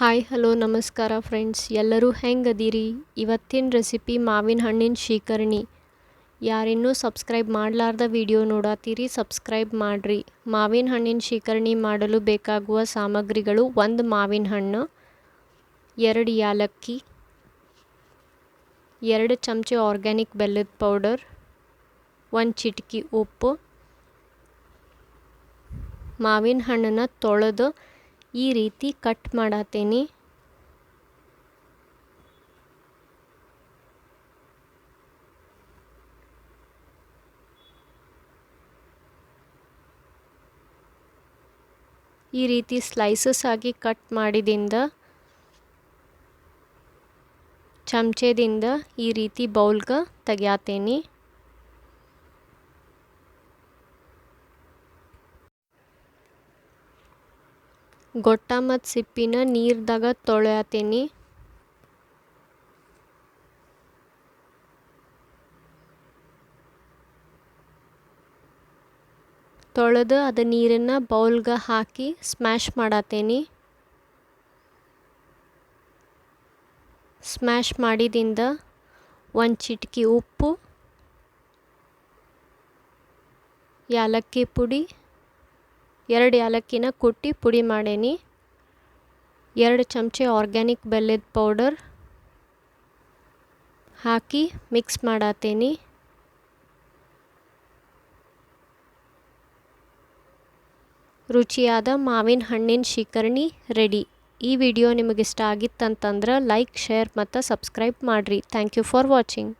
Hi hello ನಮಸ್ಕಾರ friends ಎಲ್ಲರೂ ಹೆಂಗದೀರಿ? ಇವತ್ತಿನ ರೆಸಿಪಿ ಮಾವಿನ ಹಣ್ಣಿನ ಶೀಕರ್ಣಿ ಯಾರಿನ್ನೂ ಸಬ್ಸ್ಕ್ರೈಬ್ ಮಾಡಲಾರ್ದ ವಿಡಿಯೋ ನೋಡಾತೀರಿ ಸಬ್ಸ್ಕ್ರೈಬ್ ಮಾಡಿರಿ. ಮಾವಿನ ಹಣ್ಣಿನ ಶೀಕರಣಿ ಮಾಡಲು ಬೇಕಾಗುವ ಸಾಮಗ್ರಿಗಳು ಒಂದು ಮಾವಿನ ಹಣ್ಣು, ಎರಡು ಯಾಲಕ್ಕಿ, ಎರಡು ಚಮಚೆ ಆರ್ಗ್ಯಾನಿಕ್ ಬೆಲ್ಲದ ಪೌಡರ್ ಒಂದು ಚಿಟಕಿ ಉಪ್ಪು, ಮಾವಿನ ಹಣ್ಣನ್ನು ತೊಳೆದು ಈ ರೀತಿ ಕಟ್ ಮಾಡತ್ತೇನಿ. ಈ ರೀತಿ ಸ್ಲೈಸಸ್ ಆಗಿ ಕಟ್ ಮಾಡಿದಿಂದ, ಚಮಚದಿಂದ ಈ ರೀತಿ ಬೌಲ್ಗೆ ತೆಗ್ಯಾತೇನೆ. ಗೊಟ್ಟ ಮತ್ತ ಸಿಪ್ಪಿನ ನೀರ್ದಾಗ ತೊಳೆಯತ್ತೀನಿ ತೊಳೆದು ಅದು ನೀರನ್ನು ಬೌಲ್ಗೆ ಹಾಕಿ ಸ್ಮ್ಯಾಶ್ ಮಾಡತ್ತೇನೆ ಸ್ಮ್ಯಾಶ್ ಮಾಡಿದಿಂದ ಒಂದು ಚಿಟಕಿ ಉಪ್ಪು, ಯಾಲಕ್ಕಿ ಪುಡಿ ಎರಡು ಏಲಕ್ಕಿನ ಕುಟ್ಟಿ ಪುಡಿ ಮಾಡೇನಿ. ಎರಡು ಚಮಚೆ ಆರ್ಗ್ಯಾನಿಕ್ ಬೆಲ್ಲದ ಪೌಡರ್ ಹಾಕಿ ಮಿಕ್ಸ್ ಮಾಡತ್ತೇನಿ ರುಚಿಯಾದ ಮಾವಿನ ಹಣ್ಣಿನ ಶಿಕರ್ಣಿ ರೆಡಿ. ಈ ವಿಡಿಯೋ ನಿಮಗಿಷ್ಟ ಆಗಿತ್ತಂತಂದ್ರೆ ಲೈಕ್, ಶೇರ್ ಮತ್ತು ಸಬ್ಸ್ಕ್ರೈಬ್ ಮಾಡಿರಿ. Thank you for watching.